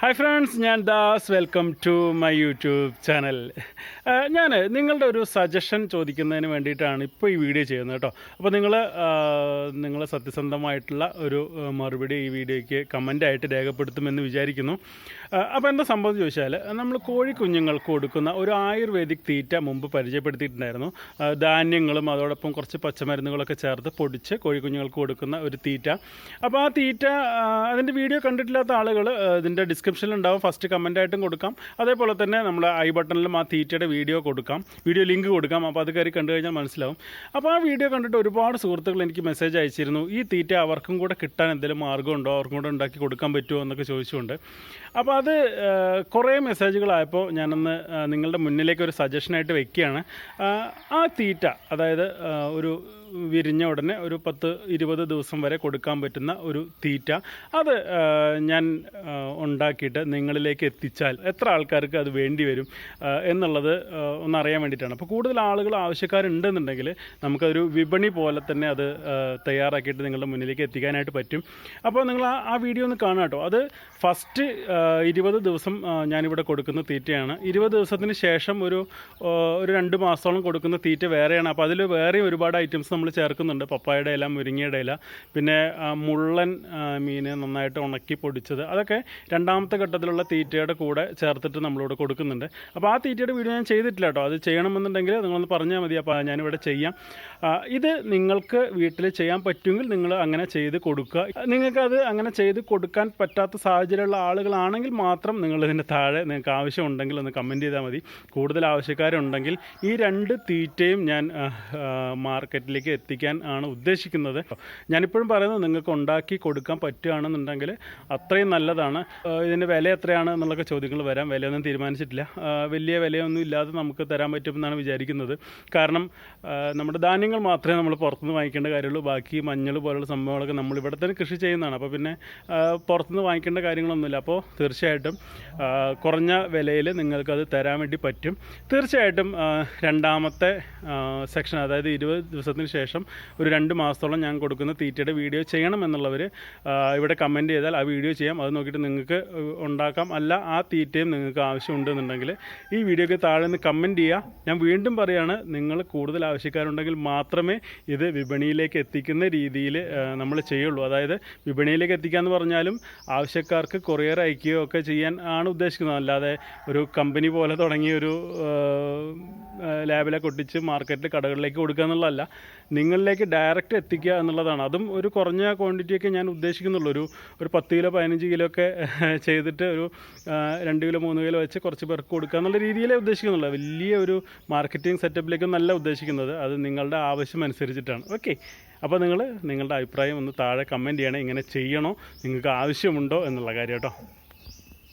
Hi friends ഞാൻ Das. Welcome to my YouTube channel ഞാൻ നിങ്ങളുടെ ഒരു സജഷൻ ചോദിക്കുന്നതിന് വേണ്ടിയിട്ടാണ് ഇപ്പോൾ ഈ വീഡിയോ ചെയ്യുന്നത് കേട്ടോ. അപ്പോൾ നിങ്ങൾ നിങ്ങൾ സത്യസന്ധമായിട്ടുള്ള ഒരു മറുപടി ഈ വീഡിയോയ്ക്ക് കമന്റായിട്ട് രേഖപ്പെടുത്തുമെന്ന് വിചാരിക്കുന്നു. അപ്പോൾ എന്താ സംഭവം ചോദിച്ചാൽ നമ്മൾ കോഴി കുഞ്ഞുങ്ങൾക്ക് കൊടുക്കുന്ന ഒരു ആയുർവേദിക് തീറ്റ മുമ്പ് പരിചയപ്പെടുത്തിയിട്ടുണ്ടായിരുന്നു. ധാന്യങ്ങളും അതോടൊപ്പം കുറച്ച് പച്ചമരുന്നുകളൊക്കെ ചേർത്ത് പൊടിച്ച് കോഴി കുഞ്ഞുങ്ങൾക്ക് കൊടുക്കുന്ന ഒരു തീറ്റ. അപ്പോൾ ആ തീറ്റ അതിന്റെ വീഡിയോ കണ്ടിട്ടില്ലാത്ത ആളുകൾ ഇതിന്റെ ഡിസ്ക്രിപ്ഷനിൽ ഉണ്ടാവും ഫസ്റ്റ് കമന്റായിട്ടും കൊടുക്കാം. അതേപോലെ തന്നെ നമ്മൾ ഐ ബട്ടണിലും ആ തീറ്റയുടെ വീഡിയോ കൊടുക്കാം. വീഡിയോ ലിങ്ക് കൊടുക്കാം. അപ്പോൾ അത് കയറി കണ്ടു കഴിഞ്ഞാൽ മനസ്സിലാവും. അപ്പോൾ ആ വീഡിയോ കണ്ടിട്ട് ഒരുപാട് സുഹൃത്തുക്കൾ എനിക്ക് മെസ്സേജ് അയച്ചിരുന്നു. ഈ തീറ്റ അവർക്കും കൂടെ കിട്ടാൻ എന്തെങ്കിലും മാർഗമുണ്ടോ? അവർക്കും കൂടെ ഉണ്ടാക്കി കൊടുക്കാൻ പറ്റുമോ? എന്നൊക്കെ ചോദിച്ചുകൊണ്ട്. അപ്പോൾ അത് കുറേ മെസ്സേജുകളായപ്പോൾ ഞാനൊന്ന് നിങ്ങളുടെ മുന്നിലേക്ക് ഒരു സജഷനായിട്ട് വെക്കുകയാണ്. ആ, തീറ്റ അതായത് ഒരു വിരിഞ്ഞ ഉടനെ ഒരു പത്ത് ഇരുപത് ദിവസം വരെ കൊടുക്കാൻ പറ്റുന്ന ഒരു തീറ്റ. അത് ഞാൻ ആ, ഉണ്ടാക്കിയിട്ട് നിങ്ങളിലേക്ക് എത്തിച്ചാൽ എത്ര ആൾക്കാർക്ക് അത് വേണ്ടി വരും എന്നുള്ളത് ഒന്ന് ഒന്നറിയാൻ വേണ്ടിയിട്ടാണ്. അപ്പോൾ കൂടുതൽ ആളുകൾ ആവശ്യക്കാരുണ്ടെന്നുണ്ടെങ്കിൽ നമുക്കൊരു വിപണി പോലെ തന്നെ അത് തയ്യാറാക്കിയിട്ട് നിങ്ങളുടെ മുന്നിലേക്ക് എത്തിക്കാനായിട്ട് പറ്റും. അപ്പോൾ നിങ്ങൾ ആ വീഡിയോ ഒന്ന് കാണുക കേട്ടോ. അത് ഫസ്റ്റ് ഇരുപത് ദിവസം ഞാനിവിടെ കൊടുക്കുന്ന തീറ്റയാണ്. ഇരുപത് ദിവസത്തിന് ശേഷം ഒരു ഒരു രണ്ട് മാസത്തോളം കൊടുക്കുന്ന തീറ്റ വേറെയാണ്. അപ്പോൾ അതിൽ വേറെയും ഒരുപാട് ഐറ്റംസ് നമ്മൾ ചേർക്കുന്നുണ്ട്. പപ്പായുടെ ഇല മുരിങ്ങയുടെ ഇല പിന്നെ മുള്ളൻ മീൻ നന്നായിട്ട് ഉണക്കി പൊടിച്ചത്. അതൊക്കെ രണ്ടാമത്തെ ഘട്ടത്തിലുള്ള തീറ്റയുടെ കൂടെ ചേർത്തിട്ട് നമ്മളിവിടെ കൊടുക്കുന്നുണ്ട്. അപ്പോൾ ആ തീറ്റയുടെ വീഡിയോ ഞാൻ ചെയ്തിട്ടില്ല കേട്ടോ. അത് ചെയ്യണമെന്നുണ്ടെങ്കിൽ നിങ്ങളൊന്ന് പറഞ്ഞാൽ മതി. അപ്പോൾ ഞാനിവിടെ ചെയ്യാം. ഇത് നിങ്ങൾക്ക് വീട്ടിൽ ചെയ്യാൻ പറ്റുമെങ്കിൽ നിങ്ങൾ അങ്ങനെ ചെയ്ത് കൊടുക്കുക. നിങ്ങൾക്കത് അങ്ങനെ ചെയ്ത് കൊടുക്കാൻ പറ്റാത്ത സാഹചര്യമുള്ള ആളുകളാണെങ്കിൽ മാത്രം നിങ്ങളിതിന്റെ താഴെ നിങ്ങൾക്ക് ആവശ്യമുണ്ടെങ്കിൽ ഒന്ന് കമന്റ് ചെയ്താൽ മതി. കൂടുതൽ ആവശ്യക്കാരുണ്ടെങ്കിൽ ഈ രണ്ട് തീറ്റയും ഞാൻ മാർക്കറ്റിലേക്ക് എത്തിക്കാൻ ആണ് ഉദ്ദേശിക്കുന്നത്. ഞാനിപ്പോഴും പറയുന്നത് നിങ്ങൾക്ക് ഉണ്ടാക്കി കൊടുക്കാൻ പറ്റുകയാണെന്നുണ്ടെങ്കിൽ അത്രയും നല്ലതാണ്. ഇതിന്റെ വില എത്രയാണ് എന്നുള്ള ചോദ്യങ്ങൾ വരാം. വിലയൊന്നും തീരുമാനിച്ചിട്ടില്ല. വലിയ വിലയൊന്നും ഇല്ലാതെ നമുക്ക് തരാൻ പറ്റുമെന്നാണ് വിചാരിക്കുന്നത്. കാരണം നമ്മുടെ ധാന്യങ്ങൾ മാത്രമേ നമ്മൾ പുറത്തുനിന്ന് വാങ്ങിക്കേണ്ട കാര്യമുള്ളൂ. ബാക്കി മഞ്ഞൾ പോലുള്ള സംഭവങ്ങളൊക്കെ നമ്മൾ ഇവിടെ തന്നെ കൃഷി ചെയ്യുന്നതാണ്. അപ്പോൾ പിന്നെ പുറത്തുനിന്ന് വാങ്ങിക്കേണ്ട കാര്യങ്ങളൊന്നുമില്ല. അപ്പോൾ തീർച്ചയായിട്ടും കുറഞ്ഞ വിലയിൽ നിങ്ങൾക്കത് തരാൻ വേണ്ടി പറ്റും. തീർച്ചയായിട്ടും രണ്ടാമത്തെ സെക്ഷൻ അതായത് ഇരുപത് ദിവസത്തിന് ശേഷം ഒരു രണ്ട് മാസത്തോളം ഞാൻ കൊടുക്കുന്ന തീറ്റയുടെ വീഡിയോ ചെയ്യണം എന്നുള്ളവർ ഇവിടെ കമന്റ് ചെയ്താൽ ആ വീഡിയോ ചെയ്യാം. അത് നോക്കിയിട്ട് നിങ്ങൾക്ക് ഉണ്ടാക്കാം. അല്ല ആ തീറ്റയും നിങ്ങൾക്ക് ആവശ്യമുണ്ടെന്നുണ്ടെങ്കിൽ ഈ വീഡിയോയ്ക്ക് താഴെ നിന്ന് കമന്റ് ചെയ്യുക. ഞാൻ വീണ്ടും പറയുകയാണ് നിങ്ങൾ കൂടുതൽ ആവശ്യക്കാരുണ്ടെങ്കിൽ മാത്രമേ ഇത് വിപണിയിലേക്ക് എത്തിക്കുന്ന രീതിയിൽ നമ്മൾ ചെയ്യുള്ളൂ. അതായത് വിപണിയിലേക്ക് എത്തിക്കുക എന്ന് പറഞ്ഞാലും ആവശ്യക്കാർക്ക് കൊറിയർ അയക്കുകയോ ഒക്കെ ചെയ്യാൻ ആണ് ഉദ്ദേശിക്കുന്നത്. അല്ലാതെ ഒരു കമ്പനി പോലെ തുടങ്ങിയ ഒരു ലാബിലെ കൊട്ടിച്ച് മാർക്കറ്റിൽ കടകളിലേക്ക് കൊടുക്കുക എന്നുള്ളതല്ല. നിങ്ങളിലേക്ക് ഡയറക്റ്റ് എത്തിക്കുക എന്നുള്ളതാണ്. അതും ഒരു കുറഞ്ഞ ക്വാണ്ടിറ്റിയൊക്കെ ഞാൻ ഉദ്ദേശിക്കുന്നുള്ളൂ. ഒരു ഒരു പത്ത് കിലോ പതിനഞ്ച് കിലോ ഒക്കെ ചെയ്തിട്ട് ഒരു രണ്ട് കിലോ മൂന്ന് കിലോ വെച്ച് കുറച്ച് പേർക്ക് കൊടുക്കുക എന്നുള്ള രീതിയിലേ ഉദ്ദേശിക്കുന്നുള്ളൂ. വലിയ ഒരു മാർക്കറ്റിംഗ് സെറ്റപ്പിലേക്കൊന്നല്ല ഉദ്ദേശിക്കുന്നത്. അത് നിങ്ങളുടെ ആവശ്യം അനുസരിച്ചിട്ടാണ്. ഓക്കെ അപ്പോൾ നിങ്ങൾ നിങ്ങളുടെ അഭിപ്രായം ഒന്ന് താഴെ കമന്റ് ചെയ്യണേ. ഇങ്ങനെ ചെയ്യണോ? നിങ്ങൾക്ക് ആവശ്യമുണ്ടോ? എന്നുള്ള കാര്യം കേട്ടോ.